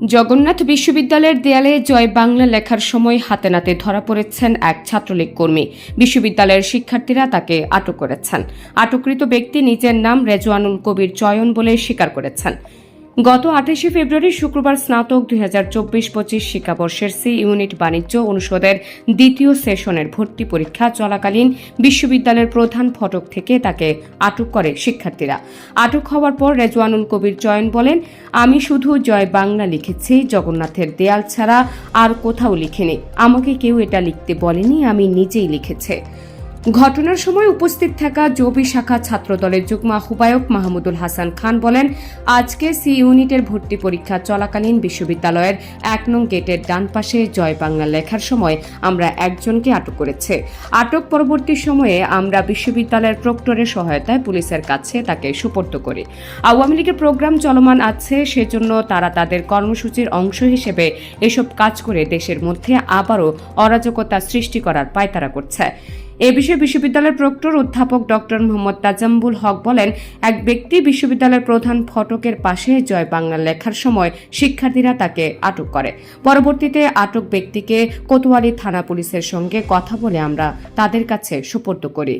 জগন্নাথ বিশ্ববিদ্যালয়ের দেয়ালে জয় বাংলা লেখার সময় হাতে নাতে ধরা পড়েছেন এক ছাত্রলীগ কর্মী। বিশ্ববিদ্যালয়ের শিক্ষার্থীরা তাকে আটক করেছেন। আটককৃত ব্যক্তি নিজের নাম রেজওয়ানুল কবির চয়ন বলে স্বীকার করেছেন। গত আঠাশে ফেব্রুয়ারি শুক্রবার স্নাতক দুই হাজার চব্বিশ পঁচিশ শিক্ষাবর্ষের সি ইউনিট বাণিজ্য অনুষদের দ্বিতীয় সেশনের ভর্তি পরীক্ষা চলাকালীন বিশ্ববিদ্যালয়ের প্রধান ফটক থেকে তাকে আটক করে শিক্ষার্থীরা। আটক হওয়ার পর রেজওয়ানুল কবির চয়ন বলেন, আমি শুধু জয় বাংলা লিখেছি, জগন্নাথের দেয়াল ছাড়া আর কোথাও লিখিনি। আমাকে কেউ এটা লিখতে বলেনি, আমি নিজেই লিখেছে। ঘটনার সময় উপস্থিত থাকা জবি শাখা ছাত্রদলের যুগ্ম আহ্বায়ক মাহমুদুল হাসান খান বলেন, আজকে সি ইউনিটের ভর্তি পরীক্ষা চলাকালীন বিশ্ববিদ্যালয়ের এক নং গেটের ডান পাশে জয় বাংলা লেখার সময় আমরা একজনকে আটক করেছে। আটক পরবর্তী সময়ে আমরা বিশ্ববিদ্যালয়ের প্রক্টরের সহায়তায় পুলিশের কাছে তাকে সুপর্দ করি। আওয়ামী লীগের প্রোগ্রাম চলমান আছে, সেজন্য তারা তাদের কর্মসূচির অংশ হিসেবে এসব কাজ করে দেশের মধ্যে আবারও অরাজকতা সৃষ্টি করার পায়তারা করছে। এ বিষয়ে বিশ্ববিদ্যালয়ের প্রক্টর অধ্যাপক ডক্টর মোহাম্মদ তাজাম্বুল হক বলেন, এক ব্যক্তি বিশ্ববিদ্যালয়ের প্রধান ফটকের পাশে জয় বাংলা লেখার সময় শিক্ষার্থীরা তাকে আটক করে। পরবর্তীতে আটক ব্যক্তিকে কোতোয়ালি থানা পুলিশের সঙ্গে কথা বলে আমরা তাদের কাছে সুপর্দ করি।